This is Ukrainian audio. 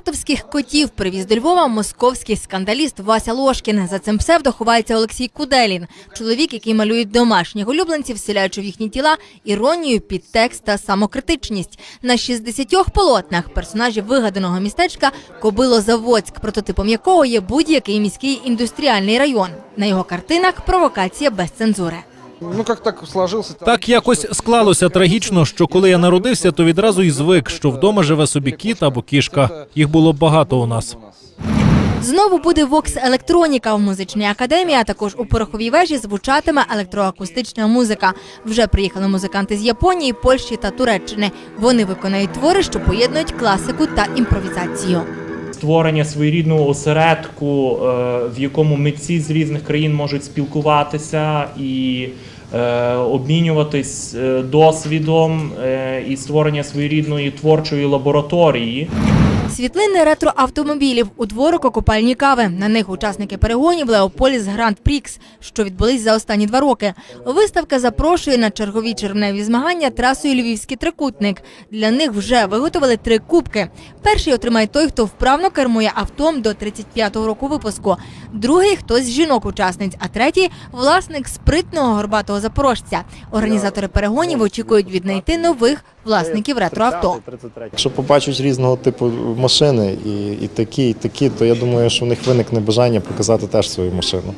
Київських котів привіз до Львова московський скандаліст Вася Лошкін. За цим псевдо ховається Олексій Куделін, чоловік, який малює домашніх улюбленців, вселяючи в їхні тіла іронію, підтекст та самокритичність. На 60 полотнах персонажів вигаданого містечка Кобило-Заводськ, прототипом якого є будь-який міський індустріальний район. На його картинах провокація без цензури. Ну как так сложился? Так якось склалося трагічно, що коли я народився, то відразу і звик, що вдома живе собі кіт або кішка. Їх було багато у нас. Знову буде Вокс Електроніка в музичній академії, а також у пороховій вежі звучатиме електроакустична музика. Вже приїхали музиканти з Японії, Польщі та Туреччини. Вони виконають твори, що поєднують класику та імпровізацію. Створення своєрідного осередку, е, в якому митці з різних країн можуть спілкуватися і е, обмінюватись е, досвідом і створення своєрідної творчої лабораторії. Світлини ретроавтомобілів у дворику копальні кави. На них учасники перегонів Леополіс Гранд Прікс, що відбулись за останні два роки. Виставка запрошує на чергові червневі змагання трасою Львівський трикутник. Для них вже виготовили три кубки. Перший отримає той, хто вправно кермує автом до 35-го року випуску. Другий хтось з жінок-учасниць, а третій власник спритного горбатого запорожця. Організатори перегонів очікують віднайти нових власників ретроавто. Якщо побачать різного типу машини, і, і такі, і такі, то я думаю, що в них виникне бажання показати теж свою машину.